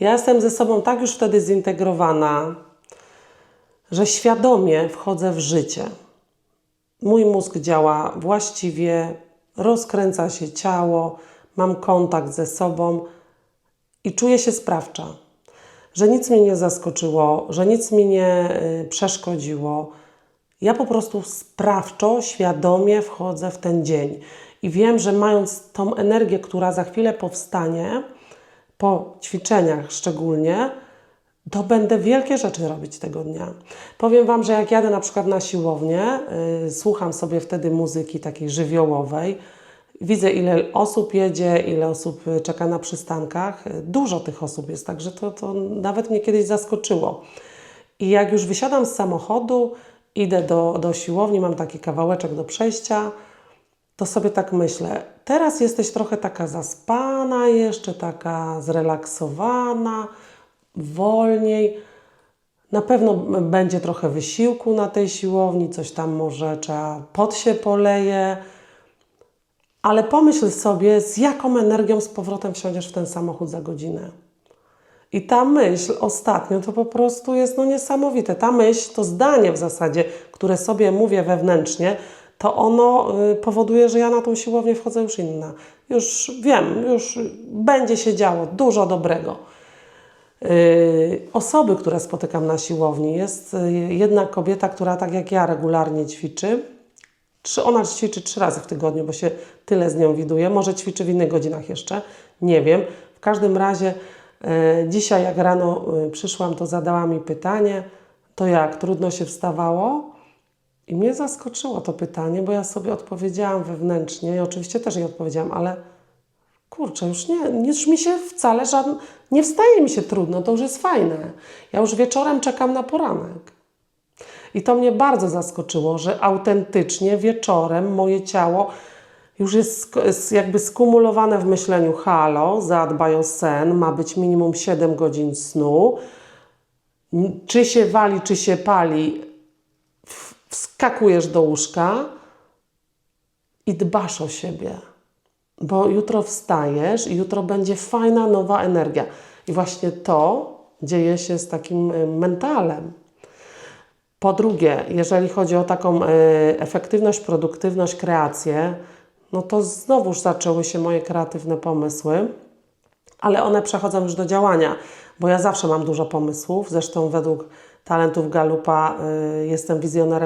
Ja jestem ze sobą tak już wtedy zintegrowana, że świadomie wchodzę w życie. Mój mózg działa właściwie, rozkręca się ciało, mam kontakt ze sobą i czuję się sprawcza. Że nic mnie nie zaskoczyło, że nic mi nie y, przeszkodziło. Ja po prostu sprawczo, świadomie wchodzę w ten dzień. I wiem, że mając tą energię, która za chwilę powstanie, po ćwiczeniach szczególnie, to będę wielkie rzeczy robić tego dnia. Powiem Wam, że jak jadę na przykład na siłownię, yy, słucham sobie wtedy muzyki takiej żywiołowej, widzę ile osób jedzie, ile osób y, czeka na przystankach. Y, Dużo tych osób jest, także to, to nawet mnie kiedyś zaskoczyło. I jak już wysiadam z samochodu, idę do, do siłowni, mam taki kawałeczek do przejścia, to sobie tak myślę, teraz jesteś trochę taka zaspana, jeszcze taka zrelaksowana, wolniej. Na pewno będzie trochę wysiłku na tej siłowni, coś tam może trzeba pot się poleje, ale pomyśl sobie, z jaką energią z powrotem wsiądziesz w ten samochód za godzinę. I ta myśl ostatnio to po prostu jest no niesamowite. Ta myśl, to zdanie w zasadzie, które sobie mówię wewnętrznie, to ono y, powoduje, że ja na tą siłownię wchodzę już inna. Już wiem, już będzie się działo dużo dobrego. Y, osoby, które spotykam na siłowni, jest y, jedna kobieta, która tak jak ja regularnie ćwiczy. Czy ona ćwiczy trzy razy w tygodniu, bo się tyle z nią widuję. Może ćwiczy w innych godzinach jeszcze, nie wiem. W każdym razie dzisiaj, jak rano przyszłam, to zadała mi pytanie: To jak trudno się wstawało? I mnie zaskoczyło to pytanie, bo ja sobie odpowiedziałam wewnętrznie i oczywiście też jej odpowiedziałam, ale kurczę, już nie, już mi się wcale żadne, nie wstaje mi się trudno, to już jest fajne. Ja już wieczorem czekam na poranek. I to mnie bardzo zaskoczyło, że autentycznie wieczorem moje ciało już jest jakby skumulowane w myśleniu: halo, zadbaj o sen, ma być minimum 7 godzin snu. Czy się wali, czy się pali, wskakujesz do łóżka i dbasz o siebie. Bo jutro wstajesz i jutro będzie fajna, nowa energia. I właśnie to dzieje się z takim y, mentalem. Po drugie, jeżeli chodzi o taką e, efektywność, produktywność, kreację, no to znowuż zaczęły się moje kreatywne pomysły, ale one przechodzą już do działania, bo ja zawsze mam dużo pomysłów. Zresztą według talentów Galupa e, jestem wizjonerem.